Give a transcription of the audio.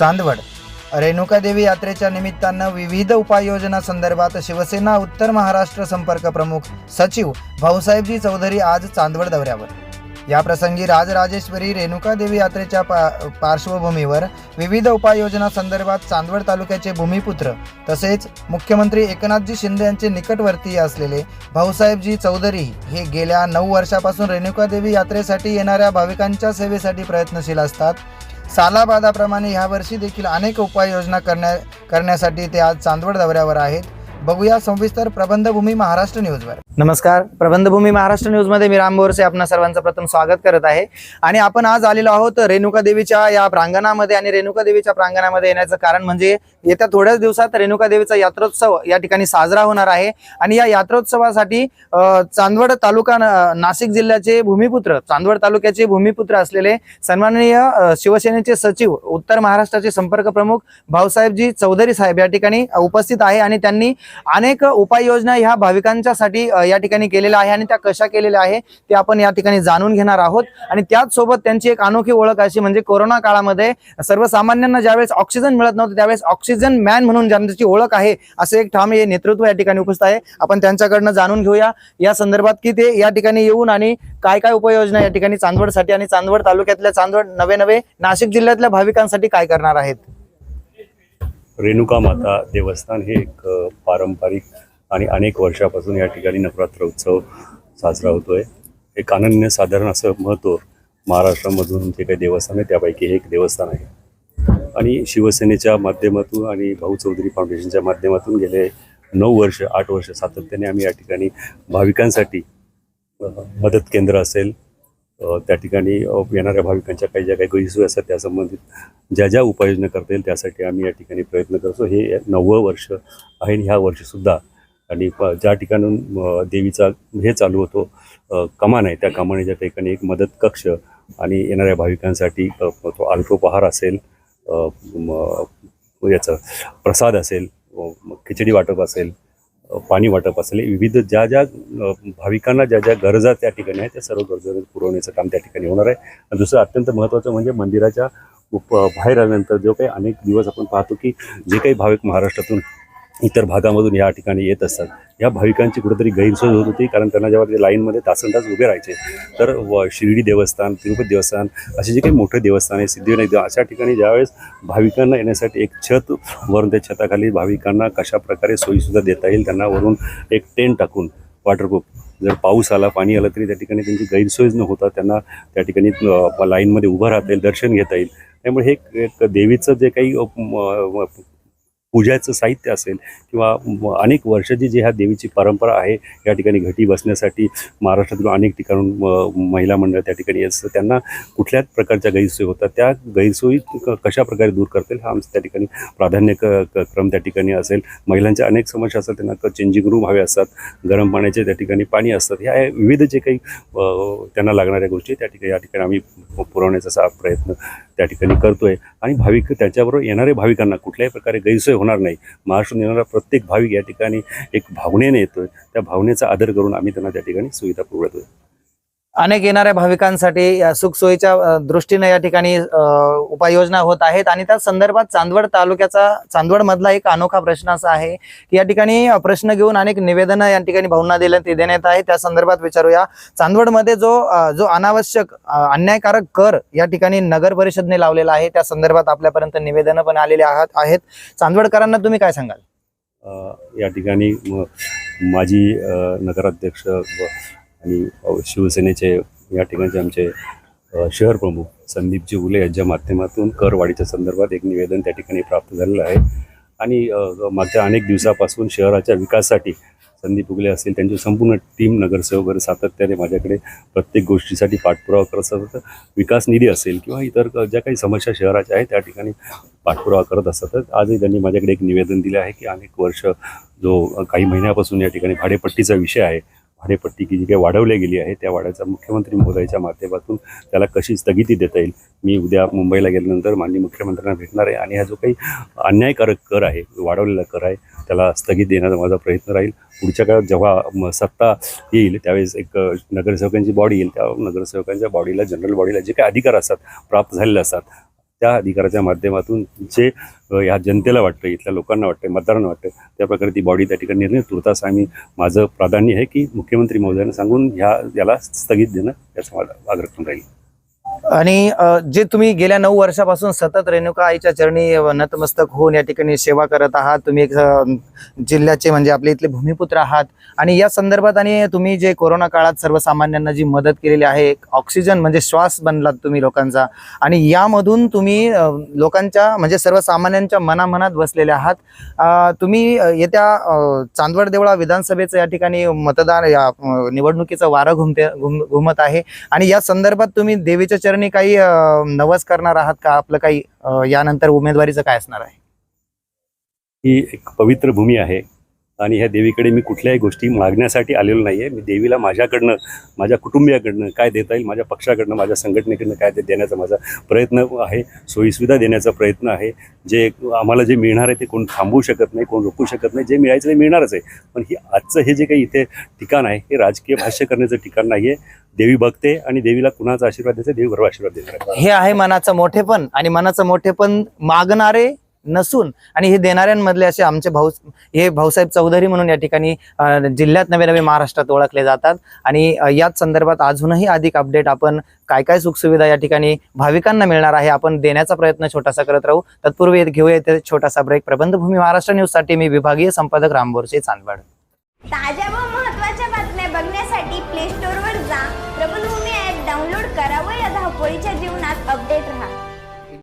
चांदवड. रेणुकादेवी यात्रेच्या निमित्तानं विविध उपाययोजना संदर्भात शिवसेना उत्तर महाराष्ट्र संपर्क प्रमुख सचिव भाऊसाहेबजी चौधरी आज चांदवड दौऱ्यावर. याप्रसंगी राजराजेश्वरी रेणुकादेवी यात्रेच्या पा पार्श्वभूमीवर विविध उपाययोजना संदर्भात चांदवड तालुक्याचे भूमिपुत्र तसेच मुख्यमंत्री एकनाथजी शिंदे यांचे निकटवर्तीय असलेले भाऊसाहेबजी चौधरी हे गेल्या नऊ वर्षापासून रेणुकादेवी यात्रेसाठी येणाऱ्या भाविकांच्या सेवेसाठी प्रयत्नशील असतात. सालाबादाप्रमाणे ह्यावर्षी देखील अनेक उपाययोजना करण्या करण्यासाठी ते आज चांदवड दौऱ्यावर आहेत. बघूया सविस्तर प्रबंधभूमी महाराष्ट्र न्यूजवर. नमस्कार. प्रबंधभूमी महाराष्ट्र न्यूजमध्ये मी राम बोरसे आपण सर्वांचं प्रथम स्वागत करत आहे. आणि आपण आज आलेलो आहोत रेणुका देवीच्या या प्रांगणामध्ये आणि रेणुका देवीच्या प्रांगणामध्ये येण्याचं कारण म्हणजे येत्या थोड्याच दिवसात रेणुका देवीचा यात्रोत्सव या ठिकाणी साजरा होणार आहे. आणि या यात्रोत्सवासाठी चांदवड तालुका नाशिक जिल्ह्याचे भूमिपुत्र चांदवड तालुक्याचे भूमिपुत्र असलेले सन्माननीय शिवसेनेचे सचिव उत्तर महाराष्ट्राचे संपर्क प्रमुख भाऊसाहेबजी चौधरी साहेब या ठिकाणी उपस्थित आहे. आणि त्यांनी अनेक उपाययोजना ह्या भाविकांच्यासाठी या ठिकाणी केलेल्या आहे आणि त्या कशा केलेल्या आहे ते आपण या ठिकाणी जाणून घेणार आहोत. आणि त्याच सोबत त्यांची एक अनोखी ओळख अशी म्हणजे कोरोना काळामध्ये सर्वसामान्यांना ज्यावेळेस ऑक्सिजन मिळत नव्हतं त्यावेळेस ऑक्सिजन मॅन म्हणून ज्यांची ओळख आहे असं एक ठाम हे नेतृत्व या ठिकाणी उपस्थित आहे. आपण त्यांच्याकडनं जाणून घेऊया. या संदर्भात की ते या ठिकाणी येऊन आणि काय काय उपाययोजना या ठिकाणी चांदवडसाठी आणि चांदवड तालुक्यातल्या चांदवड नवे नवे नाशिक जिल्ह्यातल्या भाविकांसाठी काय करणार आहेत? रेणुका माता देवस्थान हे एक पारंपरिक आणि अनेक वर्षापासून या ठिकाणी नवरात्र उत्सव साजरा होतो आहे एक अनन्य साधारण असं महत्त्व महाराष्ट्रामधून जे काही देवस्थान आहे त्यापैकी हे एक देवस्थान आहे. आणि शिवसेनेच्या माध्यमातून आणि भाऊ चौधरी फाउंडेशनच्या माध्यमातून गेले नऊ वर्ष आठ वर्ष सातत्याने आम्ही या ठिकाणी भाविकांसाठी मदत केंद्र असेल. त्या ठिकाणी येणाऱ्या भाविकांच्या काही ज्या काही गैरसोयी असतात त्या संबंधित ज्या ज्या उपाययोजना करता येईल त्यासाठी आम्ही या ठिकाणी प्रयत्न करतो. हे नववं वर्ष आहे आणि ह्या वर्षीसुद्धा आणि प- ज्या ठिकाणून देवीचा हे चालू होतो कमान आहे त्या कमानीच्या ठिकाणी एक मदत कक्ष आणि येणाऱ्या भाविकांसाठी तो अल्पोपहार असेल याचं प्रसाद असेल खिचडी वाटप असेल पाणी वाटप असेल विविध ज्या ज्या भाविकांना ज्या ज्या गरजा त्या ठिकाणी आहेत त्या सर्व गरजा पुरवण्याचं काम त्या ठिकाणी होणार आहे. आणि दुसरं अत्यंत महत्त्वाचं म्हणजे मंदिराच्या उप बाहेर आल्यानंतर जो काही अनेक दिवस आपण पाहतो की जे काही भाविक महाराष्ट्रातून इतर भागामधून या ठिकाणी येत असतात. या भाविकांची कुठेतरी गैरसोय होत होती कारण त्यांना जेव्हा ते लाईनमध्ये तासन तास उभे राहायचे तर व शिर्डी देवस्थान तिरुपती देवस्थान असे जे काही मोठे देवस्थान आहे सिद्धिविनायक देव अशा ठिकाणी ज्यावेळेस भाविकांना येण्यासाठी एक छत वरून त्या छताखाली भाविकांना कशाप्रकारे सोयीसुद्धा देता येईल त्यांना वरून एक टेंट टाकून वॉटरप्रूफ जर पाऊस आला पाणी आलं तरी त्या ठिकाणी त्यांची गैरसोय न होता त्यांना त्या ठिकाणी लाईनमध्ये उभं राहता येईल दर्शन घेता येईल. त्यामुळे हे एक- देवीचं जे काही पूजाचं साहित्य असेल किंवा अनेक वर्षाची जी ह्या देवीची परंपरा आहे या ठिकाणी घटी बसण्यासाठी महाराष्ट्रातील अनेक ठिकाणून म- महिला मंडळ त्या ठिकाणी येत असतं त्यांना कुठल्याच प्रकारच्या गैरसोयी होतात. त्या गैरसोयी क- कशा प्रकारे दूर करतील हा आमचं त्या ठिकाणी प्राधान्य क क्रम त्या ठिकाणी असेल. महिलांच्या अनेक समस्या असतात त्यांना चेंजिंग रूम हवे असतात गरम पाण्याचे त्या ठिकाणी पाणी असतात. ह्या विविध जे काही त्यांना लागणाऱ्या गोष्टी त्या ठिकाणी या ठिकाणी आम्ही पुरवण्याचा असा प्रयत्न त्या ठिकाणी करतोय. आणि भाविक त्याच्याबरोबर येणाऱ्या भाविकांना कुठल्याही प्रकारे गैरसोय होणार नाही. महाराष्ट्रातून येणारा प्रत्येक भाविक या ठिकाणी एक भावनेने येतोय. त्या भावनेचा आदर करून आम्ही त्यांना त्या ठिकाणी सुविधा पुरवतोय. अनेक येणाऱ्या भाविकांसाठी या सुखसोयीच्या दृष्टीने या ठिकाणी उपाययोजना होत आहेत. आणि त्या संदर्भात चांदवड तालुक्याचा चांदवड मधला एक अनोखा प्रश्न असा आहे की या ठिकाणी प्रश्न घेऊन अनेक निवेदनं या ठिकाणी भावना दिल्या ते देण्यात आहे. त्या संदर्भात विचारूया. चांदवडमध्ये जो जो अनावश्यक अन्यायकारक कर या ठिकाणी नगर परिषदने लावलेला आहे त्या संदर्भात आपल्यापर्यंत निवेदनं पण आलेली आहात आहेत. चांदवडकरांना तुम्ही काय सांगाल? या ठिकाणी माझी माजी नगराध्यक्ष आणि शिवसेनेचे या ठिकाणचे आमचे शहर प्रमुख संदीपजी उले यांच्या माध्यमातून करवाढीच्या संदर्भात एक निवेदन त्या ठिकाणी प्राप्त झालेलं आहे. आणि मागच्या अनेक दिवसापासून शहराच्या विकासासाठी संदीप उगले असतील त्यांची संपूर्ण टीम नगरसेवक वगैरे सातत्याने माझ्याकडे प्रत्येक गोष्टीसाठी पाठपुरावा करत असतात. विकास निधी असेल किंवा इतर ज्या काही समस्या शहराच्या आहेत त्या ठिकाणी पाठपुरावा करत असतात. आजही त्यांनी माझ्याकडे एक निवेदन दिले आहे की अनेक वर्ष जो काही महिन्यापासून या ठिकाणी भाडेपट्टीचा विषय आहे भाडेपट्टी की जी काही वाढवली गेली आहे त्या वाढायचा मुख्यमंत्री महोदयाच्या माध्यमातून त्याला कशी स्थगिती देता येईल? मी उद्या मुंबईला गेल्यानंतर माननीय मुख्यमंत्र्यांना भेटणार आहे आणि हा जो काही अन्यायकारक कर आहे वाढवलेला कर आहे त्याला स्थगित देण्याचा माझा प्रयत्न राहील. पुढच्या काळात जेव्हा सत्ता येईल त्यावेळेस एक नगरसेवकांची बॉडी येईल. त्या नगरसेवकांच्या बॉडीला जनरल बॉडीला जे काही अधिकार असतात प्राप्त झालेले असतात त्या अधिकाराच्या माध्यमातून जे ह्या जनतेला वाटतं इथल्या लोकांना वाटतं मतदारांना वाटतं त्या प्रकारे ती बॉडी त्या ठिकाणी निर्णय तुर्तास आम्ही माझं प्राधान्य आहे की मुख्यमंत्री महोदयांना सांगून ह्या याला स्थगित देणं याचा माझा आग्रह राहील. आणि जे तुम्ही गेल्या नऊ वर्षापासून सतत रेणुका आईच्या चरणी नतमस्तक होऊन या ठिकाणी सेवा करत आहात. तुम्ही एक जिल्ह्याचे म्हणजे आपले इथले भूमिपुत्र आहात. आणि या संदर्भात आणि तुम्ही जे कोरोना काळात सर्वसामान्यांना जी मदत केलेली आहे ऑक्सिजन म्हणजे श्वास बनलात तुम्ही लोकांचा. आणि यामधून तुम्ही लोकांच्या म्हणजे सर्वसामान्यांच्या मनामनात बसलेले आहात. तुम्ही येत्या चांदवड देवळा विधानसभेचं या ठिकाणी मतदान या निवडणुकीचं वारं घुमते घुम घुमत आहे. आणि या संदर्भात तुम्ही देवीच्या चरणी काही नवस करणार आहात का? आपलं काही यानंतर उमेदवारीचं काय असणार आहे? ही एक पवित्र भूमी आहे. आणि ह्या देवीकडे मी कुठल्याही गोष्टी मागण्यासाठी आलेलो नाही आहे मी देवीला माझ्याकडनं माझ्या कुटुंबियाकडनं काय देता येईल माझ्या पक्षाकडनं माझ्या संघटनेकडनं काय ते देण्याचा माझा प्रयत्न आहे. सोयीसुविधा देण्याचा प्रयत्न आहे. जे आम्हाला जे मिळणार आहे ते कोण थांबवू शकत नाही कोण रोखू शकत नाही. जे मिळायचं ते मिळणारच आहे. पण ही आजचं हे जे काही इथे ठिकाण आहे हे राजकीय भाष्य करण्याचं ठिकाण नाही आहे देवी बघते आणि देवीला कुणाचा आशीर्वाद द्यायचा देवी बरोबर आशीर्वाद देणार हे आहे मनाचं मोठेपण आणि मनाचं मोठेपण मागणारे नसून आणि हे देणाऱ्यांमधले असे आमचे भाऊ हे भाऊसाहेब चौधरी म्हणून या ठिकाणी जिल्ह्यात नवे नवे महाराष्ट्रात ओळखले जातात. आणि याच संदर्भात अजूनही अधिक अपडेट आपण काय काय सुखसुविधा या ठिकाणी भाविकांना मिळणार आहे आपण देण्याचा प्रयत्न छोटासा करत राहू. तत्पूर्वी घेऊया ते छोटासा ब्रेक प्रबंधभूमी महाराष्ट्र न्यूजसाठी मी विभागीय संपादक रामबोरचे चांदवड. ताज्या व महत्त्वाच्या बातम्या बघण्यासाठी प्ले स्टोअरवर जा. प्रबंधभूमी ऍप डाउनलोड करा व या धावपळीच्या जीवनात अपडेट राहा.